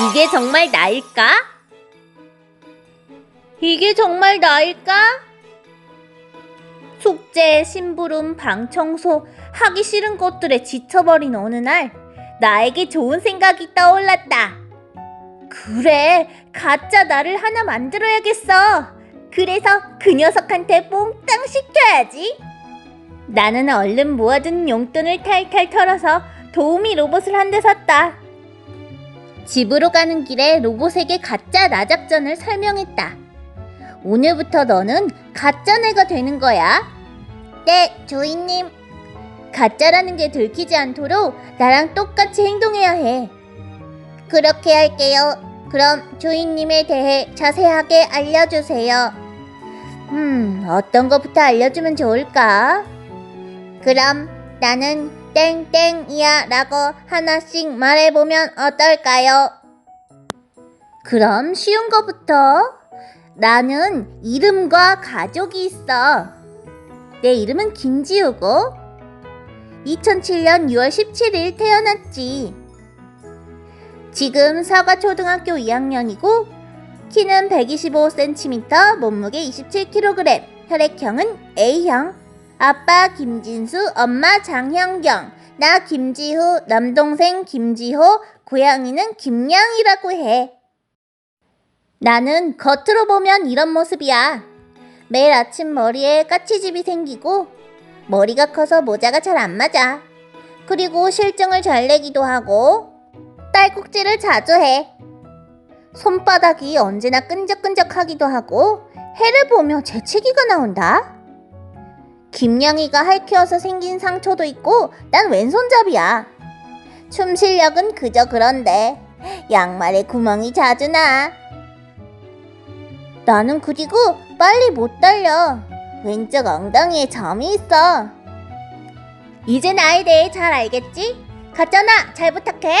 이게 정말 나일까? 이게 정말 나일까? 숙제, 심부름, 방 청소, 하기 싫은 것들에 지쳐버린 어느 날, 나에게 좋은 생각이 떠올랐다. 그래, 가짜 나를 하나 만들어야겠어. 그래서 그 녀석한테 몽땅 시켜야지. 나는 얼른 모아둔 용돈을 탈탈 털어서 도우미 로봇을 한 대 샀다. 집으로 가는 길에 로봇에게 가짜 나작전을 설명했다. 오늘부터 너는 가짜내가 되는 거야. 네, 주인님. 가짜라는 게 들키지 않도록 나랑 똑같이 행동해야 해. 그렇게 할게요. 그럼 주인님에 대해 자세하게 알려주세요. 음, 어떤 것부터 알려주면 좋을까? 그럼 나는 땡땡이야 라고 하나씩 말해보면 어떨까요? 그럼 쉬운 것부터 나는 이름과 가족이 있어. 내 이름은 김지우고 2007년 6월 17일 태어났지. 지금 사과초등학교 2학년이고 키는 125cm, 몸무게 27kg, 혈액형은 A형. 아빠 김진수, 엄마 장현경, 나 김지후, 남동생 김지호, 고양이는 김양이라고 해. 나는 겉으로 보면 이런 모습이야. 매일 아침 머리에 까치집이 생기고 머리가 커서 모자가 잘 안 맞아. 그리고 실증을 잘 내기도 하고 딸꾹질을 자주 해. 손바닥이 언제나 끈적끈적하기도 하고 해를 보며 재채기가 나온다. 김양이가 할퀴어서 생긴 상처도 있고 난 왼손잡이야. 춤 실력은 그저 그런데 양말에 구멍이 자주 나. 나는 그리고 빨리 못 달려. 왼쪽 엉덩이에 점이 있어. 이제 나에 대해 잘 알겠지? 가짜나 잘 부탁해.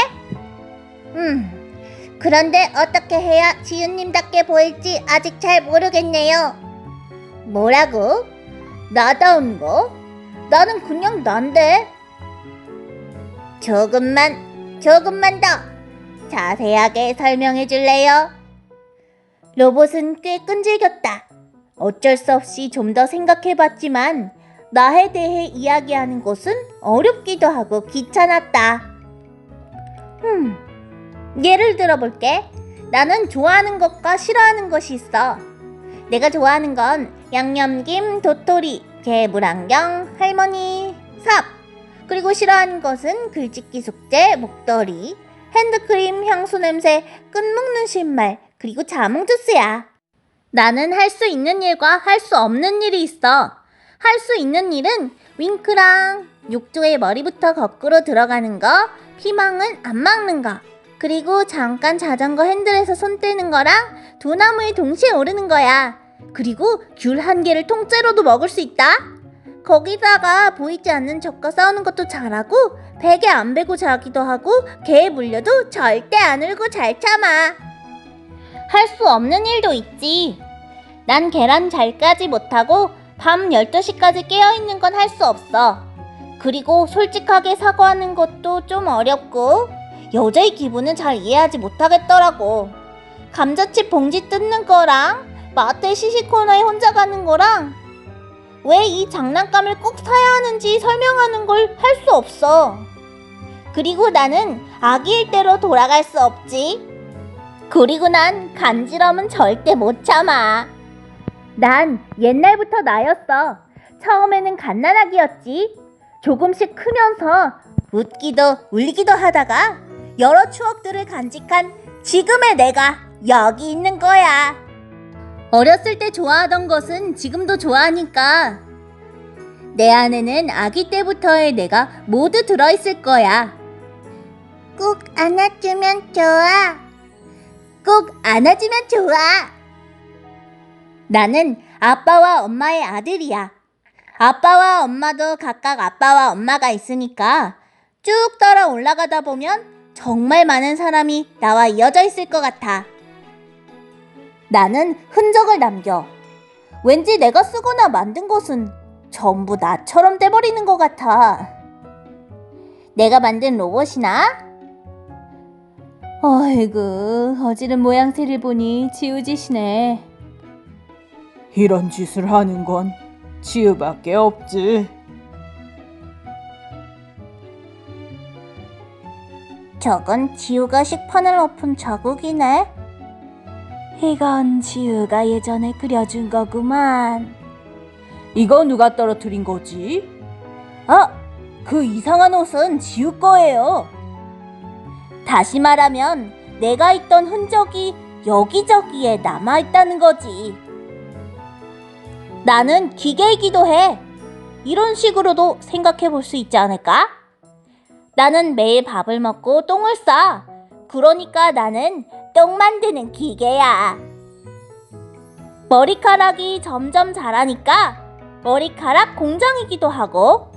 음. 그런데 어떻게 해야 지윤님답게 보일지 아직 잘 모르겠네요. 뭐라고? 나다운 거? 나는 그냥 난데. 조금만, 조금만 더 자세하게 설명해 줄래요? 로봇은 꽤 끈질겼다. 어쩔 수 없이 좀 더 생각해 봤지만, 나에 대해 이야기하는 것은 어렵기도 하고 귀찮았다. 음, 예를 들어 볼게. 나는 좋아하는 것과 싫어하는 것이 있어. 내가 좋아하는 건 양념김, 도토리, 개물안경, 할머니, 삽. 그리고 싫어하는 것은 글짓기 숙제, 목도리, 핸드크림, 향수 냄새, 끈먹는 신발, 그리고 자몽 주스야. 나는 할 수 있는 일과 할 수 없는 일이 있어. 할 수 있는 일은 윙크랑 욕조에 머리부터 거꾸로 들어가는 거, 피망은 안 막는 거, 그리고 잠깐 자전거 핸들에서 손 떼는 거랑 두 나무에 동시에 오르는 거야. 그리고 귤 한 개를 통째로도 먹을 수 있다. 거기다가 보이지 않는 적과 싸우는 것도 잘하고 베개 안 베고 자기도 하고 개에 물려도 절대 안 울고 잘 참아. 할 수 없는 일도 있지. 난 계란 잘 까지 못하고 밤 12시까지 깨어있는 건 할 수 없어. 그리고 솔직하게 사과하는 것도 좀 어렵고 여자의 기분은 잘 이해하지 못하겠더라고. 감자칩 봉지 뜯는 거랑 마트에 시시코너에 혼자 가는 거랑 왜 이 장난감을 꼭 사야 하는지 설명하는 걸 할 수 없어. 그리고 나는 아기일 때로 돌아갈 수 없지. 그리고 난 간지럼은 절대 못 참아. 난 옛날부터 나였어. 처음에는 갓난아기였지. 조금씩 크면서 웃기도 울기도 하다가 여러 추억들을 간직한 지금의 내가 여기 있는 거야. 어렸을 때 좋아하던 것은 지금도 좋아하니까 내 안에는 아기 때부터의 내가 모두 들어있을 거야. 꼭 안아주면 좋아. 꼭 안아주면 좋아. 나는 아빠와 엄마의 아들이야. 아빠와 엄마도 각각 아빠와 엄마가 있으니까 쭉 따라 올라가다 보면 정말 많은 사람이 나와 이어져 있을 것 같아. 나는 흔적을 남겨. 왠지 내가 쓰거나 만든 것은 전부 나처럼 돼버리는 것 같아. 내가 만든 로봇이나 어이구, 어지른 모양새를 보니 지우짓이네. 이런 짓을 하는 건 지우밖에 없지. 저건 지우가 식판을 엎은 자국이네. 이건 지우가 예전에 그려준 거구만. 이거 누가 떨어뜨린 거지? 어? 그 이상한 옷은 지우 거예요. 다시 말하면 내가 있던 흔적이 여기저기에 남아있다는 거지. 나는 기계이기도 해. 이런 식으로도 생각해 볼 수 있지 않을까? 나는 매일 밥을 먹고 똥을 싸. 그러니까 나는 똥 만드는 기계야. 머리카락이 점점 자라니까 머리카락 공장이기도 하고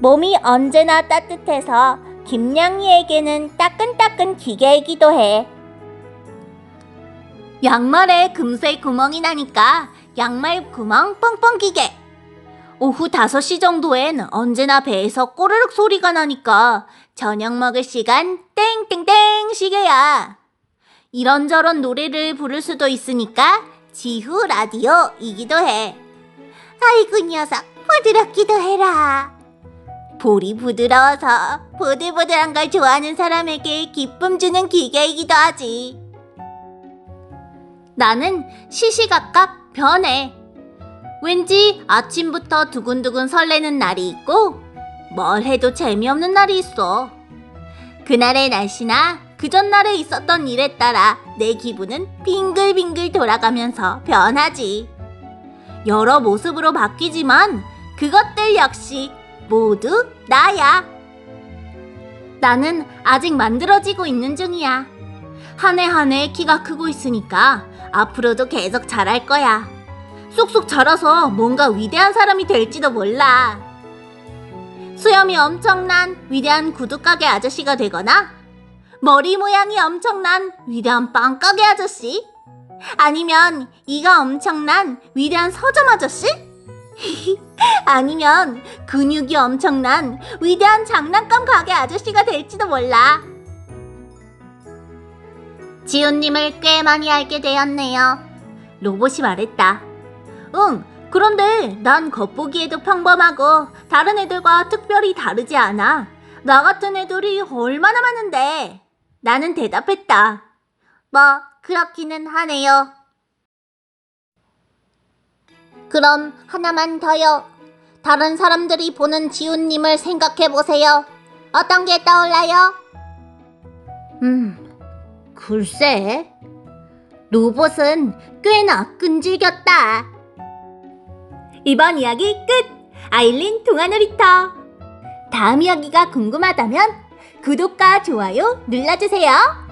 몸이 언제나 따뜻해서 김냥이에게는 따끈따끈 기계이기도 해. 양말에 금색 구멍이 나니까 양말 구멍 뻥뻥 기계. 오후 5시 정도엔 언제나 배에서 꼬르륵 소리가 나니까 저녁 먹을 시간 땡땡땡 시계야. 이런저런 노래를 부를 수도 있으니까 지후 라디오이기도 해. 아이고 녀석 부드럽기도 해라. 볼이 부드러워서 보들보들한 걸 좋아하는 사람에게 기쁨 주는 기계이기도 하지. 나는 시시각각 변해. 왠지 아침부터 두근두근 설레는 날이 있고 뭘 해도 재미없는 날이 있어. 그날의 날씨나 그 전날에 있었던 일에 따라 내 기분은 빙글빙글 돌아가면서 변하지. 여러 모습으로 바뀌지만 그것들 역시 모두 나야. 나는 아직 만들어지고 있는 중이야. 한 해 한 해 키가 크고 있으니까 앞으로도 계속 자랄 거야. 쏙쏙 자라서 뭔가 위대한 사람이 될지도 몰라. 수염이 엄청난 위대한 구두가게 아저씨가 되거나 머리 모양이 엄청난 위대한 빵가게 아저씨 아니면 이가 엄청난 위대한 서점 아저씨? 아니면 근육이 엄청난 위대한 장난감 가게 아저씨가 될지도 몰라. 지훈님을 꽤 많이 알게 되었네요. 로봇이 말했다. 응, 그런데 난 겉보기에도 평범하고 다른 애들과 특별히 다르지 않아. 나 같은 애들이 얼마나 많은데. 나는 대답했다. 뭐, 그렇기는 하네요. 그럼 하나만 더요. 다른 사람들이 보는 지훈님을 생각해 보세요. 어떤 게 떠올라요? 음, 글쎄. 로봇은 꽤나 끈질겼다. 이번 이야기 끝! 아일린 동화놀이터. 다음 이야기가 궁금하다면 구독과 좋아요 눌러주세요.